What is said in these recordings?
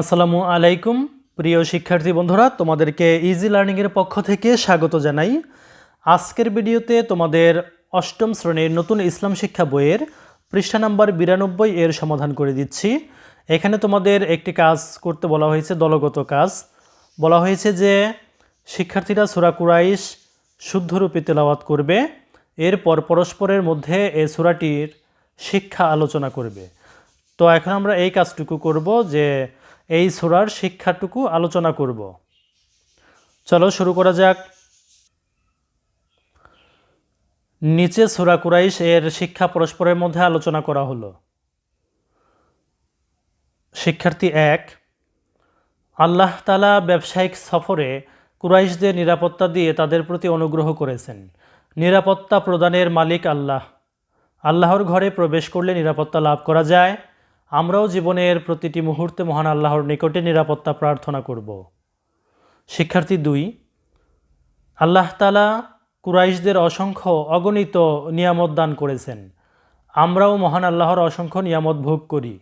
আসসালামু আলাইকুম, প্রিয় শিক্ষার্থী বন্ধুরা, তোমাদেরকে ইজি লার্নিংয়ের পক্ষ থেকে স্বাগত জানাই। আজকের ভিডিওতে তোমাদের অষ্টম শ্রেণির নতুন ইসলাম শিক্ষা বইয়ের পৃষ্ঠা নাম্বার বিরানব্বই এর সমাধান করে দিচ্ছি। এখানে তোমাদের একটি কাজ করতে বলা হয়েছে, দলগত কাজ। বলা হয়েছে যে, শিক্ষার্থীরা সুরা কুরাইশ শুদ্ধরূপে তেলাওয়াত করবে, এরপর পরস্পরের মধ্যে এ সুরাটির শিক্ষা আলোচনা করবে। তো এখন আমরা এই কাজটুকু করব যে এই সুরার শিক্ষাটুকু আলোচনা করব। চলো শুরু করা যাক। নিচে সুরা কুরাইশ এর শিক্ষা পরস্পরের মধ্যে আলোচনা করা হলো। শিক্ষার্থী এক, আল্লাহ তালা ব্যবসায়িক সফরে কুরাইশদের নিরাপত্তা দিয়ে তাদের প্রতি অনুগ্রহ করেছেন। নিরাপত্তা প্রদানের মালিক আল্লাহ। আল্লাহর ঘরে প্রবেশ করলে নিরাপত্তা লাভ করা যায়। আমরাও জীবনের প্রতিটি মুহূর্তে মহান আল্লাহর নিকটে নিরাপত্তা প্রার্থনা করব। শিক্ষার্থী দুই, আল্লাহ তালা কুরাইশদের অসংখ্য অগণিত নিয়ামত দান করেছেন। আমরাও মহান আল্লাহর অসংখ্য নিয়ামত ভোগ করি।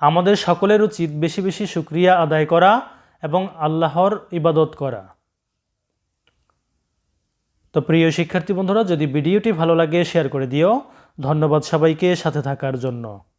আমাদের সকলের উচিত বেশি বেশি শুক্রিয়া আদায় করা এবং আল্লাহর ইবাদত করা। তো প্রিয় শিক্ষার্থী বন্ধুরা, যদি ভিডিওটি ভালো লাগে, শেয়ার করে দিও। ধন্যবাদ সবাইকে সাথে থাকার জন্য।